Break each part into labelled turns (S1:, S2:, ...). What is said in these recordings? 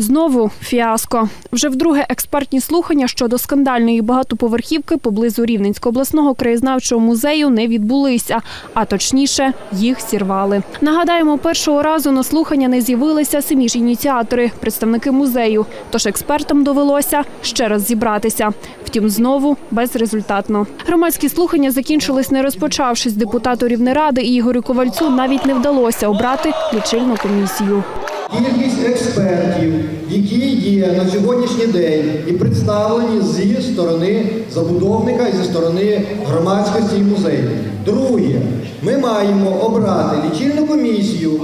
S1: Знову фіаско. Вже вдруге експертні слухання щодо скандальної багатоповерхівки поблизу Рівненського обласного краєзнавчого музею не відбулися, а точніше, їх зірвали. Нагадаємо, першого разу на слухання не з'явилися самі ж ініціатори, представники музею. Тож експертам довелося ще раз зібратися. Втім, знову безрезультатно. Громадські слухання закінчились не розпочавшись. Депутату Рівнеради Ігорю Ковальцу навіть не вдалося обрати лічильну комісію.
S2: Кількість експертів, які є на сьогоднішній день і представлені зі сторони забудовника і зі сторони громадськості і музею. Друге, ми маємо обрати лічильну комісію,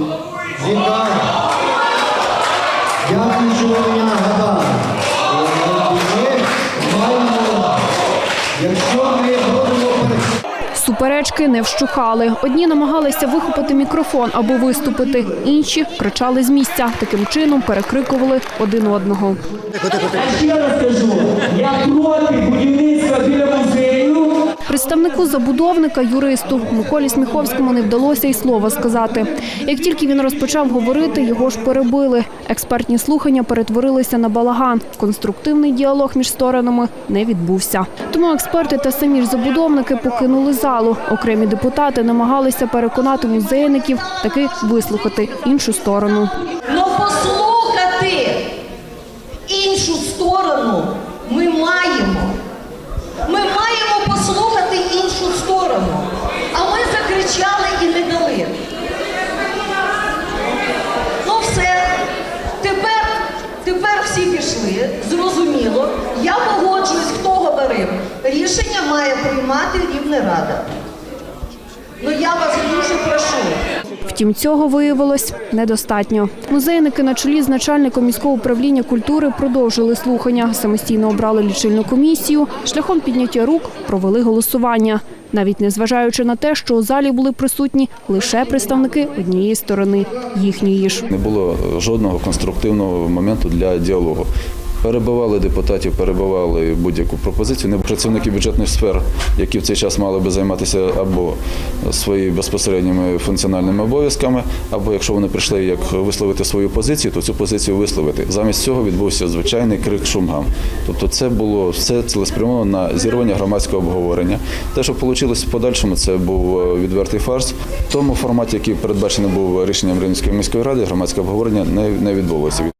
S2: яка
S1: Суперечки не вщухали. Одні намагалися вихопити мікрофон або виступити, інші кричали з місця. Таким чином перекрикували один одного.
S3: Я ще раз кажу, я проти будівництва.
S1: Представнику забудовника, юристу Миколі Сміховському не вдалося й слова сказати. Як тільки він розпочав говорити, його ж перебили. Експертні слухання перетворилися на балаган. Конструктивний діалог між сторонами не відбувся. Тому експерти та самі ж забудовники покинули залу. Окремі депутати намагалися переконати музейників таки вислухати іншу сторону.
S4: Но послухати іншу сторону ми маємо. Ми маємо послухати іншу сторону. А ми закричали і не дали. Ну все. Тепер, тепер всі пішли. Зрозуміло. Я погоджуюсь, говорив. Рішення має приймати Рівнерада. Ну я вас дуже прошу.
S1: Втім, цього виявилось недостатньо. Музейники на чолі з начальником міського управління культури продовжили слухання. Самостійно обрали лічильну комісію. Шляхом підняття рук провели голосування. Навіть незважаючи на те, що у залі були присутні лише представники однієї сторони їхньої ж.
S5: Не було жодного конструктивного моменту для діалогу. Перебивали депутатів, перебивали будь-яку пропозицію. Не працівники бюджетних сфер, які в цей час мали би займатися або своїми безпосередніми функціональними обов'язками, або якщо вони прийшли як висловити свою позицію, то цю позицію висловити. Замість цього відбувся звичайний крик шумгам. Тобто, це було все цілеспрямовано на зірвання громадського обговорення. Те, що вийшло в подальшому, це був е, відвертий фарс. В тому форматі, який передбачений був рішенням Рівненської міської ради, громадське обговорення не відбулося.